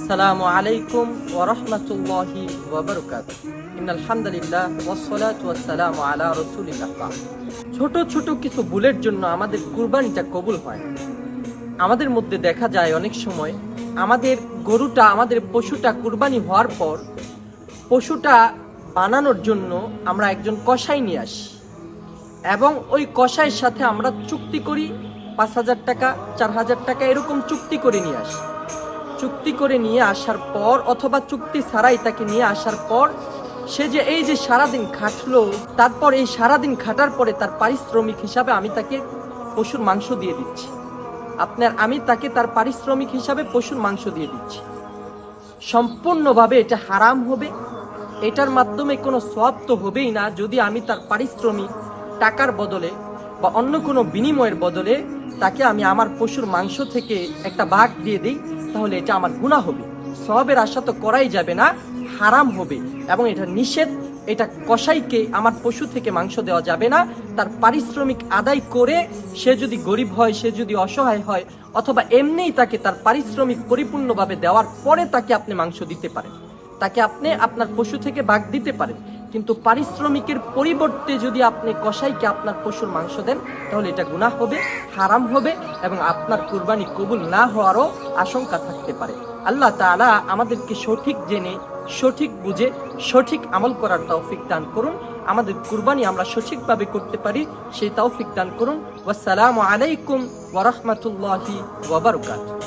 আসসালামু আলাইকুম ওয়া রাহমাতুল্লাহি ওয়া বারাকাতুহু। ইন্নাল হামদুলিল্লাহ ওয়াস সালাতু ওয়াস সালামু আলা রাসূলিল্লাহ। ছোট ছোট কিছু ভুলের জন্য আমাদের কুরবানিটা কবুল হয়। আমাদের মধ্যে দেখা যায় অনেক সময় আমাদের গরুটা, আমাদের পশুটা কুরবানি হওয়ার পর পশুটা বানানোর জন্য আমরা একজন কসাই নিয়ে আসি। এবং ওই কসাইয়ের সাথে আমরা চুক্তি করি, পাঁচ হাজার টাকা, চার হাজার টাকা এরকম চুক্তি করে নিয়ে আসি। চুক্তি করে নিয়ে আসার পর অথবা চুক্তি ছাড়াই তাকে নিয়ে আসার পর সে যে এই যে সারাদিন খাটলো, তারপর এই সারাদিন খাটার পরে তার পারিশ্রমিক হিসাবে আমি তাকে পশুর মাংস দিয়ে দিচ্ছি। আপনার আমি তাকে তার পারিশ্রমিক হিসাবে পশুর মাংস দিয়ে দিচ্ছি। সম্পূর্ণভাবে এটা হারাম হবে। এটার মাধ্যমে কোনো সব তো হবেই না। যদি আমি তার পারিশ্রমিক টাকার বদলে বা অন্য কোনো বিনিময়ের বদলে তাকে আমি আমার পশুর মাংস থেকে একটা ভাগ দিয়ে দিই, তাহলে এটা আমার গুণা হবে। সবের আশা তো করাই যাবে না, হারাম হবে। এবং এটা নিষেধ, এটা কসাইকে আমার পশু থেকে মাংস দেওয়া যাবে না। তার পারিশ্রমিক আদায় করে সে যদি গরিব হয়, সে যদি অসহায় হয়, অথবা এমনিই তাকে তার পারিশ্রমিক পরিপূর্ণভাবে দেওয়ার পরে তাকে আপনি মাংস দিতে পারেন। তাকে আপনি আপনার পশু থেকে ভাগ দিতে পারেন। কিন্তু পারিশ্রমিকের পরিবর্তে যদি আপনি কসাইকে আপনার পশুর মাংস দেন, তাহলে এটা গুনাহ হবে, হারাম হবে এবং আপনার কুরবানি কবুল না হওয়ারও আশঙ্কা থাকতে পারে। আল্লাহ তাআলা আমাদেরকে সঠিক জেনে, সঠিক বুঝে, সঠিক আমল করার তৌফিক দান করুন। আমাদের কুরবানি আমরা সঠিকভাবে করতে পারি, সেই তৌফিক দান করুন। ওয়াসসালামু আলাইকুম ওয়া রাহমাতুল্লাহি ওয়া বারাকাতুহু।